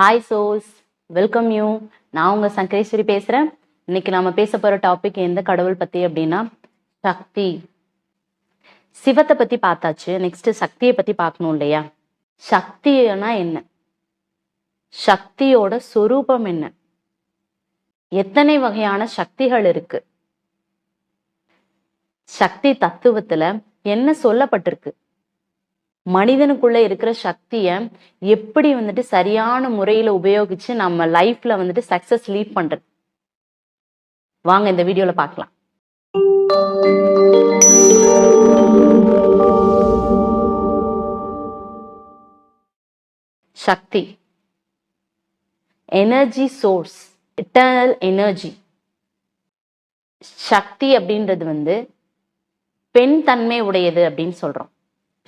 Hi souls welcome you நான் உங்க சங்கரேஸ்வரி பேசுறேன். இன்னைக்கு நம்ம பேச போற டாபிக் எந்த கடவுள் பத்தி அப்படின்னா சக்தி. சிவத்தை பத்தி பார்த்தாச்சு. நெக்ஸ்ட் சக்தியை பத்தி பார்க்கணும் இல்லையா? சக்தினா என்ன? சக்தியோட சொரூபம் என்ன? எத்தனை வகையான சக்திகள் இருக்கு? சக்தி தத்துவத்துல என்ன சொல்லப்பட்டிருக்கு? மனிதனுக்குள்ள இருக்கிற சக்தியை எப்படி வந்துட்டு சரியான முறையில உபயோகிச்சு நம்ம லைஃப்ல வந்துட்டு சக்சஸ் லீட் பண்றது? வாங்க இந்த வீடியோல பார்க்கலாம். சக்தி. எனர்ஜி சோர்ஸ் இட்டர்னல் எனர்ஜி சக்தி அப்படின்றது வந்து பெண் தன்மை உடையது அப்படின்னு சொல்றோம்.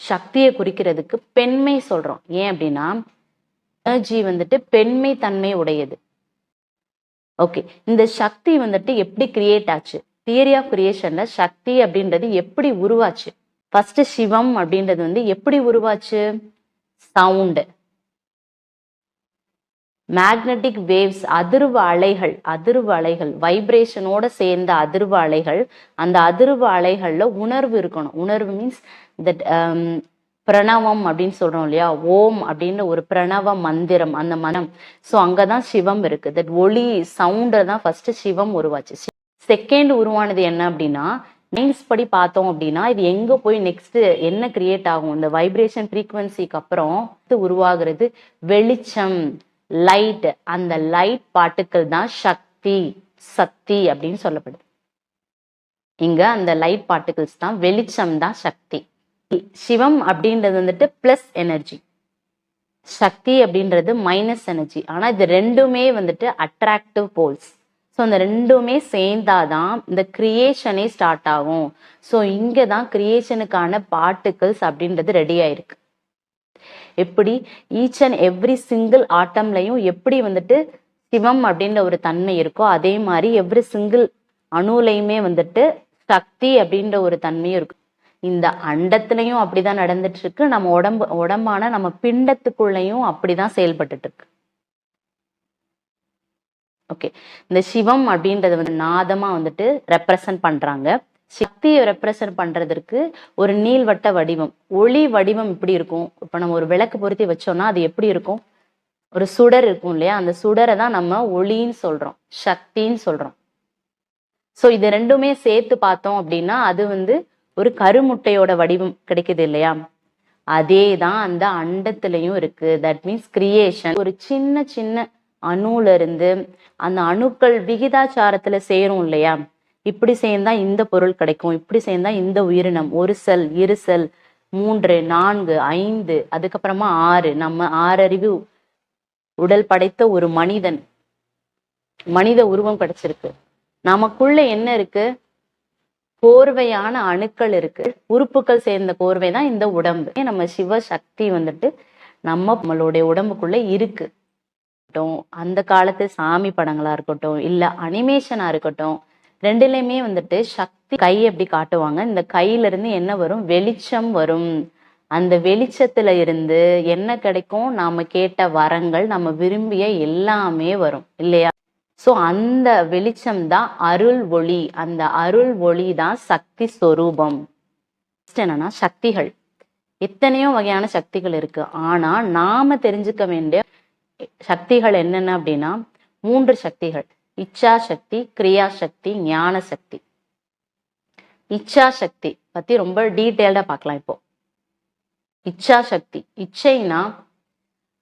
சக்தியை குறிக்கிறதுக்கு பெண்மை சொல்றோம். ஏன் அப்படின்னா எனர்ஜி வந்துட்டு பெண்மை தன்மை உடையது. ஓகே இந்த சக்தி வந்துட்டு எப்படி கிரியேட் ஆச்சு? தியரி ஆஃப் கிரியேஷன்ல சக்தி அப்படின்றது எப்படி உருவாச்சு? ஃபர்ஸ்ட் சிவம் அப்படின்றது வந்து எப்படி உருவாச்சு? சவுண்டு மேக்னெட்டிக் வேவ்ஸ் அதிர்வு அலைகள் அதிர்வு அலைகள் வைப்ரேஷனோட சேர்ந்த அதிர்வு அலைகள் அந்த அதிர்வு அலைகளில் உணர்வு இருக்கணும். உணர்வு மீன்ஸ் தட் um, பிரணவம் அப்படின்னு சொல்றோம் இல்லையா? ஓம் அப்படின்ற ஒரு பிரணவ மந்திரம் அந்த மனம். ஸோ அங்கதான் சிவம் இருக்கு. தட் ஒளி சவுண்டை தான் ஃபர்ஸ்ட் சிவம் உருவாச்சு. செகண்ட் உருவானது என்ன அப்படின்னா நைன்ஸ் படி பார்த்தோம் அப்படின்னா இது எங்க போய் நெக்ஸ்ட் என்ன கிரியேட் ஆகும்? இந்த வைப்ரேஷன் ஃப்ரீக்வன்சிக்கு அப்புறம் உருவாகிறது வெளிச்சம். லைட் அந்த லைட் பார்ட்டிக்கல் தான் சக்தி சக்தி அப்படின்னு சொல்லப்படுது. இங்க அந்த லைட் பார்ட்டிகல்ஸ் தான் வெளிச்சம் தான் சக்தி. சிவம் அப்படின்றது வந்துட்டு பிளஸ் எனர்ஜி சக்தி அப்படின்றது மைனஸ் எனர்ஜி ஆனா இது ரெண்டுமே வந்துட்டு அட்ராக்டிவ் போல்ஸ் ஸோ அந்த ரெண்டுமே சேர்ந்தாதான் இந்த கிரியேஷனே ஸ்டார்ட் ஆகும். ஸோ இங்கே தான் கிரியேஷனுக்கான பார்ட்டிகிள்ஸ் அப்படின்றது ரெடி ஆயிருக்கு. எப்படி ஈச் அண்ட் எவ்ரி சிங்கிள் ஆட்டம்லையும் எப்படி வந்துட்டு சிவம் அப்படின்ற ஒரு தன்மை இருக்கோ அதே மாதிரி எவ்ரி சிங்கிள் அணுலையுமே வந்துட்டு சக்தி அப்படின்ற ஒரு தன்மையும் இருக்கு. இந்த அண்டத்துலயும் அப்படிதான் நடந்துட்டு இருக்கு நம்ம உடம்பு உடம்பான நம்ம பிண்டத்துக்குள்ளயும் அப்படிதான் செயல்பட்டுட்டு இருக்கு ஓகே இந்த சிவம் அப்படின்றத வந்து நாதமா வந்துட்டு ரெப்ரசன்ட் பண்றாங்க. சக்தியை ரெப்ரசன்ட் பண்றதற்கு ஒரு நீள்வட்ட வடிவம். ஒளி வடிவம் இப்படி இருக்கும். இப்ப நம்ம ஒரு விளக்கு பொருத்தி வச்சோம்னா அது எப்படி இருக்கும்? ஒரு சுடர் இருக்கும் இல்லையா? அந்த சுடரை தான் நம்ம ஒளின்னு சொல்றோம். சக்தின்னு சொல்றோம். ஸோ இது ரெண்டுமே சேர்த்து பார்த்தோம் அப்படின்னா அது வந்து ஒரு கருமுட்டையோட வடிவம் கிடைக்குது இல்லையா? அதே தான் அந்த அண்டத்திலையும் இருக்கு. தட் மீன்ஸ் கிரியேஷன் ஒரு சின்ன சின்ன அணுல இருந்து அந்த அணுக்கள் விகிதாச்சாரத்துல சேரும் இல்லையா? இப்படி சேர்ந்தா இந்த பொருள் கிடைக்கும். இப்படி சேர்ந்தா இந்த உயிரினம். ஒரு செல் இரு செல் மூன்று நான்கு ஐந்து அதுக்கப்புறமா ஆறு. நம்ம ஆறறிவு உடல் படைத்த ஒரு மனிதன். மனித உருவம் கிடைச்சிருக்கு. நமக்குள்ள என்ன இருக்கு? கோர்வையான அணுக்கள் இருக்கு. உறுப்புகள் சேர்ந்த கோர்வை தான் இந்த உடம்பு. நம்ம சிவ சக்தி வந்துட்டு நம்ம நம்மளுடைய உடம்புக்குள்ள இருக்கு. அந்த காலத்து சாமி படங்களா இருக்கட்டும். இல்ல அனிமேஷனா இருக்கட்டும். ரெண்டுலையுமே வந்துட்டு சக்தி கை எப்படி காட்டுவாங்க? இந்த கையில இருந்து என்ன வரும்? வெளிச்சம் வரும். அந்த வெளிச்சத்துல இருந்து என்ன கிடைக்கும்? நாம கேட்ட வரங்கள் நம்ம விரும்பிய எல்லாமே வரும் இல்லையா? சோ அந்த வெளிச்சம் தான் அருள் ஒளி. அந்த அருள் ஒளி தான் சக்தி ஸ்வரூபம் என்னன்னா சக்திகள். எத்தனையோ வகையான சக்திகள் இருக்கு. ஆனா நாம தெரிஞ்சுக்க வேண்டிய சக்திகள் என்னென்ன அப்படின்னா மூன்று சக்திகள். இச்சா சக்தி கிரியா சக்தி ஞான சக்தி இச்சா சக்தி பத்தி ரொம்ப டீட்டெயில்டா பார்க்கலாம் இப்போ. இச்சா சக்தி இச்சைனா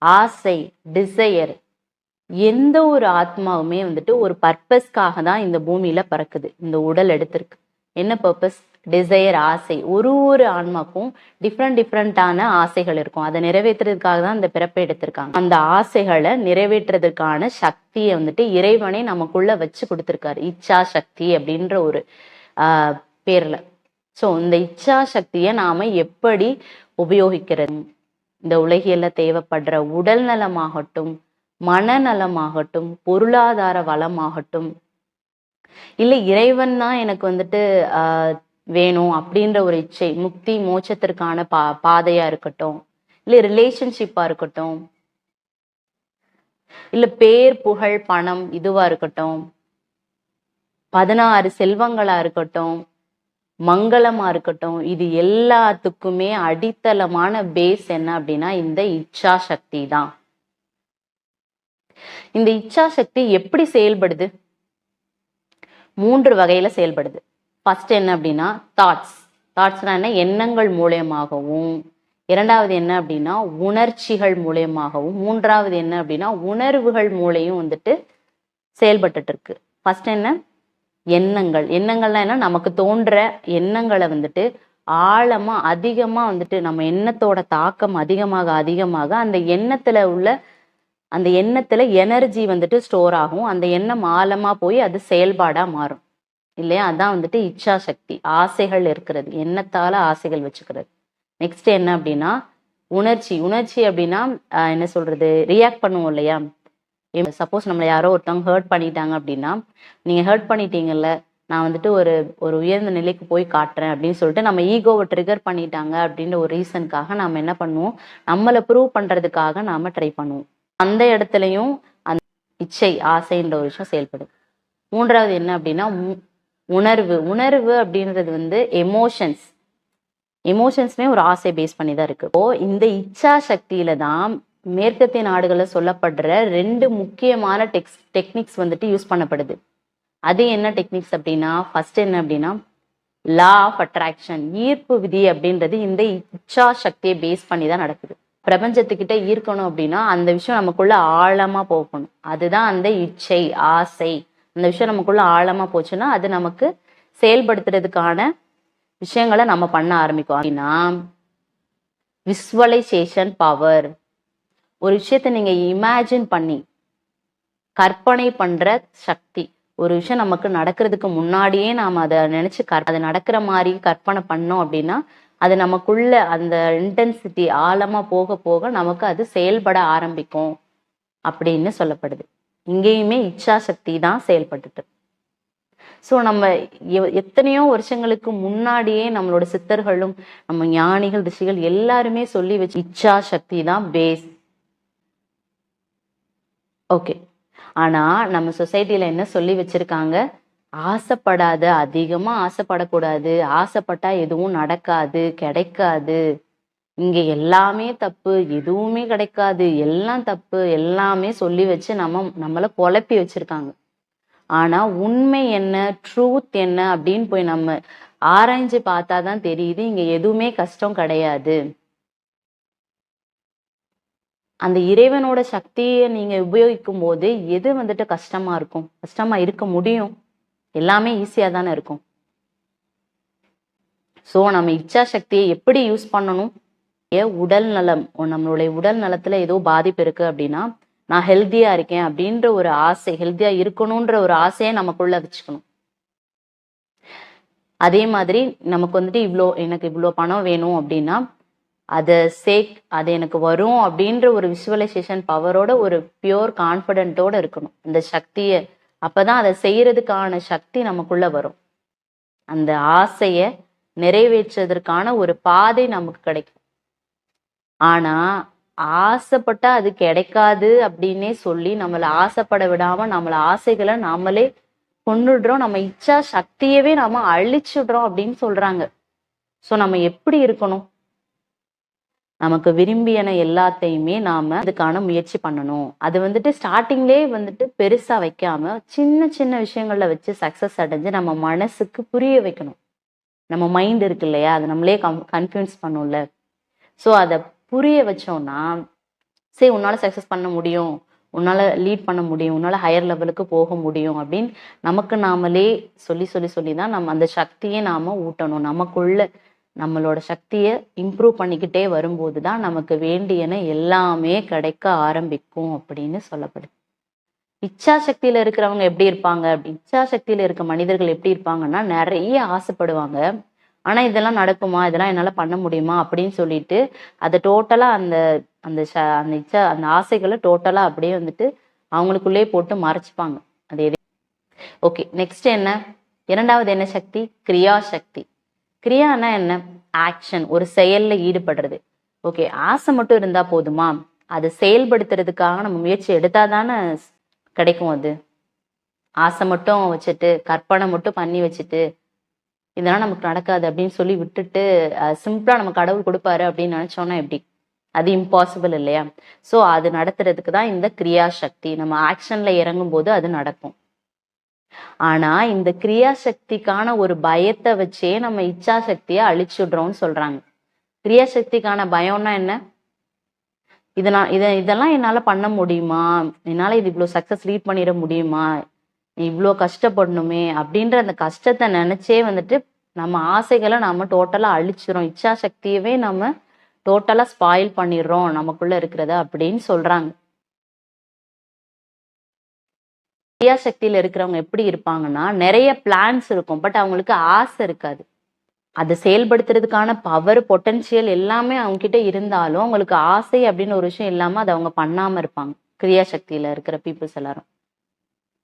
ஆசை டிசையர் எந்த ஒரு ஆத்மாவுமே வந்துட்டு ஒரு பர்பஸ்க்காக தான் இந்த பூமியில பறக்குது இந்த உடல் எடுத்திருக்கு. என்ன பர்பஸ் டிசையர் ஆசை. ஒரு ஒரு ஆன்மாக்கும் டிஃப்ரெண்ட் டிஃப்ரெண்டான ஆசைகள் இருக்கும். அதை நிறைவேற்றுறதுக்காக தான் இந்த பிறப்பை எடுத்திருக்காங்க. அந்த ஆசைகளை நிறைவேற்றுறதுக்கான சக்தியை வந்துட்டு இறைவனை நமக்குள்ள வச்சு கொடுத்துருக்காரு. இச்சா சக்தி அப்படின்ற ஒரு ஆஹ் பேர்ல. ஸோ இந்த இச்சா சக்தியை நாம எப்படி உபயோகிக்கிறது? இந்த உலகியல்ல தேவைப்படுற உடல் நலமாகட்டும் மனநலமாகட்டும் பொருளாதார வளமாகட்டும் இல்லை இறைவன் தான் எனக்கு வந்துட்டு வேணும் அப்படின்ற ஒரு இச்சை முக்தி மோட்சத்திற்கான பா பாதையா இருக்கட்டும் இல்லை ரிலேஷன்ஷிப்பா இருக்கட்டும் இல்ல பேர் புகழ் பணம் இதுவா இருக்கட்டும் பதினாறு செல்வங்களா இருக்கட்டும் மங்களமா இருக்கட்டும் இது எல்லாத்துக்குமே அடித்தளமான பேஸ் என்ன அப்படின்னா இந்த இச்சா சக்தி தான். இந்த இச்சா சக்தி எப்படி செயல்படுது? மூன்று வகையில் செயல்படுது. ஃபர்ஸ்ட் என்ன அப்படின்னா தாட்ஸ் தாட்ஸ்னா என்ன? எண்ணங்கள் மூலயமாகவும். இரண்டாவது என்ன அப்படின்னா உணர்ச்சிகள் மூலயமாகவும். மூன்றாவது என்ன அப்படின்னா உணர்வுகள் மூலையும் வந்துட்டு செயல்பட்டுட்டு இருக்கு ஃபர்ஸ்ட் என்ன? எண்ணங்கள். எண்ணங்கள்னா என்ன? நமக்கு தோன்ற எண்ணங்களை வந்துட்டு ஆழமா அதிகமா வந்துட்டு நம்ம எண்ணத்தோட தாக்கம் அதிகமாக அதிகமாக அந்த எண்ணத்துல உள்ள அந்த எண்ணத்துல எனர்ஜி வந்துட்டு ஸ்டோர் ஆகும். அந்த எண்ணம் ஆழமா போய் அது செயல்பாடா மாறும். இல்லையா? அதான் வந்துட்டு இச்சா சக்தி ஆசைகள் இருக்கிறது. எண்ணத்தால ஆசைகள் வச்சுக்கிறது. நெக்ஸ்ட் என்ன அப்படின்னா உணர்ச்சி. உணர்ச்சி அப்படின்னா என்ன சொல்றது? ரியாக்ட் பண்ணுவோம் இல்லையா? சப்போஸ் நம்மளை யாரோ ஒருத்தவங்க ஹர்ட் பண்ணிட்டாங்க அப்படின்னா நீங்க ஹர்ட் பண்ணிட்டீங்கல்ல நான் வந்துட்டு ஒரு ஒரு உயர்ந்த நிலைக்கு போய் காட்டுறேன் அப்படின்னு சொல்லிட்டு நம்ம ஈகோவை ட்ரிகர் பண்ணிட்டாங்க அப்படின்ற ஒரு ரீசனுக்காக நாம என்ன பண்ணுவோம்? நம்மளை ப்ரூவ் பண்றதுக்காக நாம ட்ரை பண்ணுவோம். அந்த இடத்துலையும் அந்த இச்சை ஆசைன்ற ஒரு விஷயம் செயல்படும். மூன்றாவது என்ன அப்படின்னா உணர்வு. உணர்வு அப்படின்றது வந்து எமோஷன்ஸ் எமோஷன்ஸ்மே ஒரு ஆசை பேஸ் பண்ணி தான் இருக்கு. இப்போ இந்த இச்சா சக்தியில தான் மேற்கத்திய நாடுகளில் சொல்லப்படுற ரெண்டு முக்கியமான டெக்ஸ் டெக்னிக்ஸ் வந்துட்டு யூஸ் பண்ணப்படுது. அது என்ன டெக்னிக்ஸ் அப்படின்னா ஃபர்ஸ்ட் என்ன அப்படின்னா லா ஆஃப் அட்ராக்ஷன் ஈர்ப்பு விதி அப்படின்றது இந்த இச்சா சக்தியை பேஸ் பண்ணி தான் நடக்குது. பிரபஞ்சத்துக்கிட்ட ஈர்க்கணும் அப்படின்னா அந்த விஷயம் நமக்குள்ள ஆழமா போகணும். அதுதான் அந்த இச்சை ஆசை. அந்த விஷயம் நமக்குள்ள ஆழமா போச்சுன்னா அது நமக்கு செயல்படுத்துறதுக்கான விஷயங்களை நம்ம பண்ண ஆரம்பிக்கும். அப்படின்னா விஸ்வலைசேஷன் பவர் ஒரு விஷயத்தை நீங்க இமேஜின் பண்ணி கற்பனை பண்ற சக்தி. ஒரு விஷயம் நமக்கு நடக்கிறதுக்கு முன்னாடியே நாம அதை நினைச்சு கற் அது நடக்கிற மாதிரி கற்பனை பண்ணோம் அப்படின்னா அது நமக்குள்ள அந்த இன்டென்சிட்டி ஆழமா போக போக நமக்கு அது செயல்பட ஆரம்பிக்கும் அப்படின்னு சொல்லப்படுது. இங்கேயுமே இச்சா சக்தி தான் செயல்பட்டுட்டு. ஸோ நம்ம எத்தனையோ வருஷங்களுக்கு முன்னாடியே நம்மளோட சித்தர்களும் நம்ம ஞானிகள் ரிஷிகள் எல்லாருமே சொல்லி வச்சு இச்சா சக்தி தான் பேஸ் ஓகே ஆனா நம்ம சொசைட்டில என்ன சொல்லி வச்சிருக்காங்க? ஆசைப்படாத அதிகமா ஆசைப்படக்கூடாது. ஆசைப்பட்டா எதுவும் நடக்காது கிடைக்காது. இங்க எல்லாமே தப்பு எதுவுமே கிடைக்காது. எல்லாம் தப்பு எல்லாமே சொல்லி வச்சு நம்ம நம்மளை குழப்பி வச்சிருக்காங்க. ஆனா உண்மை என்ன ட்ரூத் என்ன அப்படின்னு போய் நம்ம ஆராய்ஞ்சு பார்த்தாதான் தெரியுது இங்க எதுவுமே கஷ்டம் கிடையாது. அந்த இறைவனோட சக்தியை நீங்க உபயோகிக்கும் போது எது வந்துட்டு கஷ்டமா இருக்கும்? கஷ்டமா இருக்க முடியும். எல்லாமே ஈஸியாக தானே இருக்கும். ஸோ நம்ம இச்சா சக்தியை எப்படி யூஸ் பண்ணணும்? ஏன் உடல் நலம். நம்மளுடைய உடல் நலத்தில் ஏதோ பாதிப்பு இருக்குது அப்படின்னா நான் ஹெல்த்தியாக இருக்கேன் அப்படின்ற ஒரு ஆசை ஹெல்த்தியாக இருக்கணுன்ற ஒரு ஆசையை நமக்குள்ள வச்சுக்கணும். அதே மாதிரி நமக்கு வந்துட்டு இவ்வளோ எனக்கு இவ்வளோ பணம் வேணும் அப்படின்னா அதை சேக் அது எனக்கு வரும் அப்படின்ற ஒரு விசுவலைசேஷன் பவரோட ஒரு பியோர் கான்ஃபிடென்ட்டோட இருக்கணும். இந்த சக்தியை அப்பதான் அதை செய்யறதுக்கான சக்தி நமக்குள்ள வரும். அந்த ஆசைய நிறைவேற்றுவதற்கான ஒரு பாதை நமக்கு கிடைக்கும். ஆனா ஆசைப்பட்டா அது கிடைக்காது அப்படின்னே சொல்லி நம்மளை ஆசைப்பட விடாம நம்மள ஆசைகளை நாமளே கொண்டுடுறோம் நம்ம இச்சா சக்தியவே நாம அழிச்சுடுறோம் அப்படின்னு சொல்றாங்க. சோ நம்ம எப்படி இருக்கணும்? நமக்கு விரும்பியன எல்லாத்தையுமே நாம அதுக்கான முயற்சி பண்ணணும். அது வந்துட்டு ஸ்டார்டிங்லேயே வந்துட்டு பெருசா வைக்காம சின்ன சின்ன விஷயங்கள்ல வச்சு சக்சஸ் அடைஞ்சு நம்ம மனசுக்கு புரிய வைக்கணும். நம்ம மைண்ட் இருக்கு இல்லையா? அது நம்மளே கம் கன்ஃபியூன்ஸ் பண்ணும்ல. ஸோ அதை புரிய வச்சோம்னா சரி உன்னால சக்சஸ் பண்ண முடியும். உன்னால லீட் பண்ண முடியும். உன்னால ஹையர் லெவலுக்கு போக முடியும் அப்படின்னு நமக்கு நாமளே சொல்லி சொல்லி சொல்லி தான் நம்ம அந்த சக்தியை நாம ஊட்டணும். நமக்குள்ள நம்மளோட சக்தியை இம்ப்ரூவ் பண்ணிக்கிட்டே வரும்போது தான் நமக்கு வேண்டியன எல்லாமே கிடைக்க ஆரம்பிக்கும் அப்படின்னு சொல்லப்படுது இச்சா சக்தியில இருக்கிறவங்க எப்படி இருப்பாங்க? அப்படி இச்சா சக்தியில இருக்க மனிதர்கள் எப்படி இருப்பாங்கன்னா நிறைய ஆசைப்படுவாங்க. ஆனா இதெல்லாம் நடக்குமா? இதெல்லாம் என்னால பண்ண முடியுமா? அப்படின்னு சொல்லிட்டு அதை டோட்டலா அந்த அந்த ச- அந்த இச்சா அந்த ஆசைகளை டோட்டலா அப்படியே வந்துட்டு அவங்களுக்குள்ளே போட்டு மறைச்சிப்பாங்க. அது எது? ஓகே நெக்ஸ்ட் என்ன? இரண்டாவது என்ன சக்தி? கிரியா சக்தி கிரியானா என்ன? ஆக்ஷன் ஒரு செயல்ல ஈடுபடுறது. ஓகே ஆசை மட்டும் இருந்தா போதுமா? அதை செயல்படுத்துறதுக்காக நம்ம முயற்சி எடுத்தாதானே கிடைக்கும் அது. ஆசை மட்டும் வச்சுட்டு கற்பனை மட்டும் பண்ணி வச்சுட்டு இதெல்லாம் நமக்கு நடக்காது அப்படின்னு சொல்லி விட்டுட்டு சிம்பிளா நம்ம கடவுள் கொடுப்பாரு அப்படின்னு நினைச்சோம்னா எப்படி? அது இம்பாசிபிள் இல்லையா? சோ அது நடத்துறதுக்கு தான் இந்த கிரியா சக்தி. நம்ம ஆக்ஷன்ல இறங்கும் போது அது நடக்கும். ஆனா இந்த கிரியா சக்திக்கான ஒரு பயத்தை வச்சே நம்ம இச்சா சக்தியை அழிச்சுடுறோம்னு சொல்றாங்க. கிரியா சக்திக்கான பயம்னா என்ன? இதை நான் இதை இதெல்லாம் என்னால பண்ண முடியுமா? என்னால இது இவ்வளவு சக்சஸ் ரீட் பண்ணிட முடியுமா? இவ்வளோ கஷ்டப்படணுமே? அப்படின்ற அந்த கஷ்டத்தை நினைச்சே வந்துட்டு நம்ம ஆசைகளை நாம டோட்டலா அழிச்சிரும் இச்சா சக்தியவே நம்ம டோட்டலா ஸ்பாயில் பண்ணிடுறோம் நமக்குள்ள இருக்கிறத அப்படின்னு சொல்றாங்க. கிரியா சக்தியில இருக்கிறவங்க எப்படி இருப்பாங்கன்னா நிறைய பிளான்ஸ் இருக்கும். பட் அவங்களுக்கு ஆசை இருக்காது. அதை செயல்படுத்துறதுக்கான பவர் பொட்டன்சியல் எல்லாமே அவங்க கிட்ட இருந்தாலும் அவங்களுக்கு ஆசை அப்படின்னு ஒரு விஷயம் இல்லாம அதை அவங்க பண்ணாம இருப்பாங்க. கிரியா சக்தியில இருக்கிற பீப்புள்ஸ் எல்லாரும்.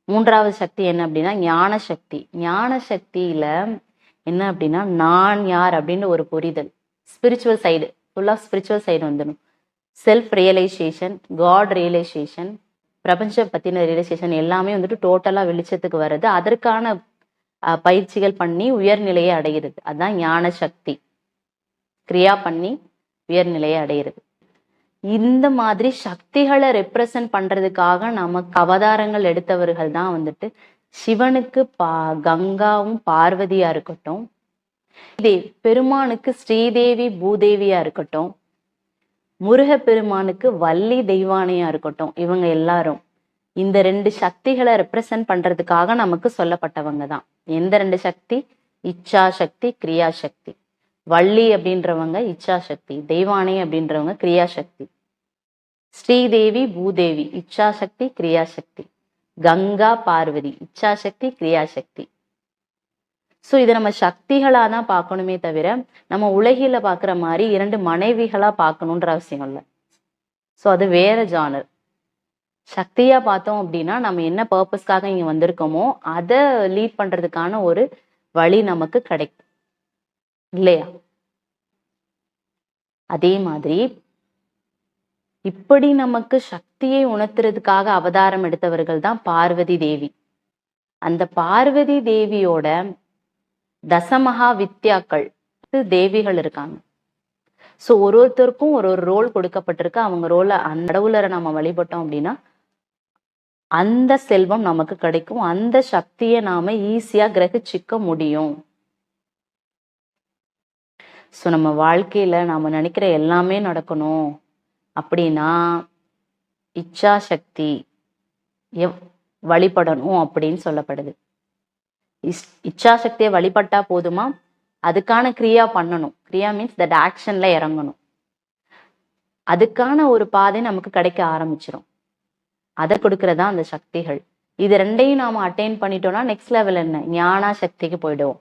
மூன்றாவது சக்தி என்ன அப்படின்னா ஞான சக்தி. ஞான சக்தியில என்ன அப்படின்னா நான் யார் அப்படின்னு ஒரு புரிதல். ஸ்பிரிச்சுவல் சைடு ஃபுல்லாக ஸ்பிரிச்சுவல் சைடு வந்துடும். செல்ஃப் ரியலைசேஷன் காட் ரியலைசேஷன் பிரபஞ்சம் பத்தின ரியலைசேஷன் எல்லாமே வந்துட்டு டோட்டலா வெளிச்சத்துக்கு வர்றது அதற்கான பயிற்சிகள் பண்ணி உயர்நிலையை அடைகிறது அதுதான் ஞான சக்தி. கிரியா பண்ணி உயர்நிலையை அடைகிறது இந்த மாதிரி சக்திகளை ரெப்ரசன்ட் பண்றதுக்காக நமக்கு அவதாரங்கள் எடுத்தவர்கள் தான் வந்துட்டு சிவனுக்கு பா கங்காவும் பார்வதியா இருக்கட்டும். இதே பெருமானுக்கு ஸ்ரீதேவி பூதேவியா இருக்கட்டும். முருகப்பெருமானுக்கு வள்ளி தெய்வானையா இருக்கட்டும் இவங்க எல்லாரும். இந்த ரெண்டு சக்திகளை ரெப்ரசன்ட் பண்றதுக்காக நமக்கு சொல்லப்பட்டவங்க தான். எந்த ரெண்டு சக்தி? இச்சா சக்தி கிரியா சக்தி வள்ளி அப்படின்றவங்க இச்சா சக்தி தெய்வானை அப்படின்றவங்க கிரியா சக்தி ஸ்ரீதேவி பூதேவி இச்சா சக்தி கிரியா சக்தி கங்கா பார்வதி இச்சா சக்தி கிரியா சக்தி ஸோ இதை நம்ம சக்திகளா தான் பார்க்கணுமே தவிர நம்ம உலகில பார்க்குற மாதிரி இரண்டு மனைவிகளா பார்க்கணுன்ற அவசியம் இல்லை. ஸோ அது வேற ஜானர் சக்தியா பார்த்தோம் அப்படின்னா நம்ம என்ன பர்பஸ்க்காக இங்க வந்திருக்கோமோ அதை லீட் பண்றதுக்கான ஒரு வழி நமக்கு கிடைக்கும். இல்லையா? அதே மாதிரி இப்படி நமக்கு சக்தியை உணர்த்துறதுக்காக அவதாரம் எடுத்தவர்கள் தான் பார்வதி தேவி. அந்த பார்வதி தேவியோட தசமகா வித்யாக்கள் தேவிகள் இருக்காங்க. ஸோ ஒரு ஒருத்தருக்கும் ஒரு ஒரு ரோல் கொடுக்கப்பட்டிருக்கு. அவங்க ரோலை அந்த கடவுளரை நம்ம வழிபட்டோம் அப்படின்னா அந்த செல்வம் நமக்கு கிடைக்கும். அந்த சக்தியை நாம ஈஸியா கிரகிச்சிக்க முடியும். ஸோ நம்ம வாழ்க்கையில நாம நினைக்கிற எல்லாமே நடக்கணும். அப்படின்னா இச்சா சக்தி எவ் வழிபடணும் அப்படின்னு சொல்லப்படுது. இஸ் இச்சா சக்தியை வழிபட்டா போதுமா? அதுக்கான கிரியா பண்ணணும். கிரியா மீன்ஸ் தட் ஆக்ஷன்ல இறங்கணும். அதுக்கான ஒரு பாதை நமக்கு கிடைக்க ஆரம்பிச்சிடும் அதை கொடுக்கறதா அந்த சக்திகள். இது ரெண்டையும் நாம அட்டைன் பண்ணிட்டோம்னா நெக்ஸ்ட் லெவல் என்ன? ஞானா சக்திக்கு போயிடுவோம்.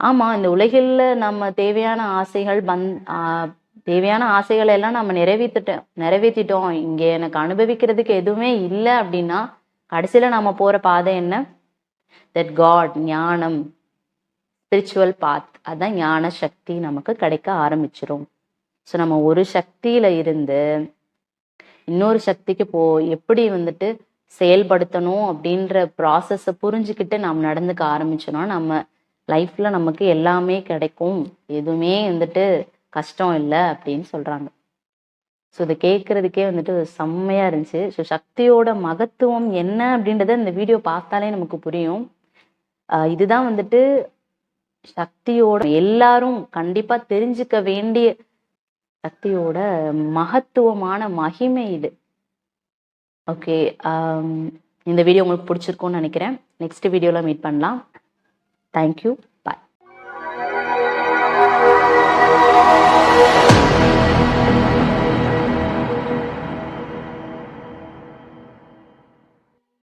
ஆமா இந்த உலகில் நம்ம தேவையான ஆசைகள் பந் ஆஹ் தேவையான ஆசைகளை எல்லாம் நம்ம நிறைவேற்றிட்டோம் நிறைவேற்றிட்டோம் இங்க எனக்கு அனுபவிக்கிறதுக்கு எதுவுமே இல்லை அப்படின்னா கடைசியில நாம் போகிற பாதை என்ன? தட் காட் ஞானம் ஸ்பிரிச்சுவல் பாத் அதுதான் ஞான சக்தி நமக்கு கிடைக்க ஆரம்பிச்சிரும். ஸோ நம்ம ஒரு சக்தியில இருந்து இன்னொரு சக்திக்கு போ எப்படி வந்துட்டு செயல்படுத்தணும் அப்படின்ற ப்ராசஸை புரிஞ்சுக்கிட்டு நாம் நடந்துக்க ஆரம்பிச்சோம்னா நம்ம லைஃப்ல நமக்கு எல்லாமே கிடைக்கும். எதுவுமே வந்துட்டு கஷ்டம் இல்லை அப்படின்னு சொல்றாங்க. ஸோ இதை கேட்குறதுக்கே வந்துட்டு செம்மையாக இருந்துச்சு. ஸோ சக்தியோட மகத்துவம் என்ன அப்படின்றத இந்த வீடியோ பார்த்தாலே நமக்கு புரியும். இதுதான் வந்துட்டு சக்தியோட எல்லாரும் கண்டிப்பாக தெரிஞ்சுக்க வேண்டிய சக்தியோட மகத்துவமான மகிமை இது. ஓகே இந்த வீடியோ உங்களுக்கு பிடிச்சிருக்கும்னு நினைக்கிறேன். நெக்ஸ்ட் வீடியோவில் மீட் பண்ணலாம். Thank you bye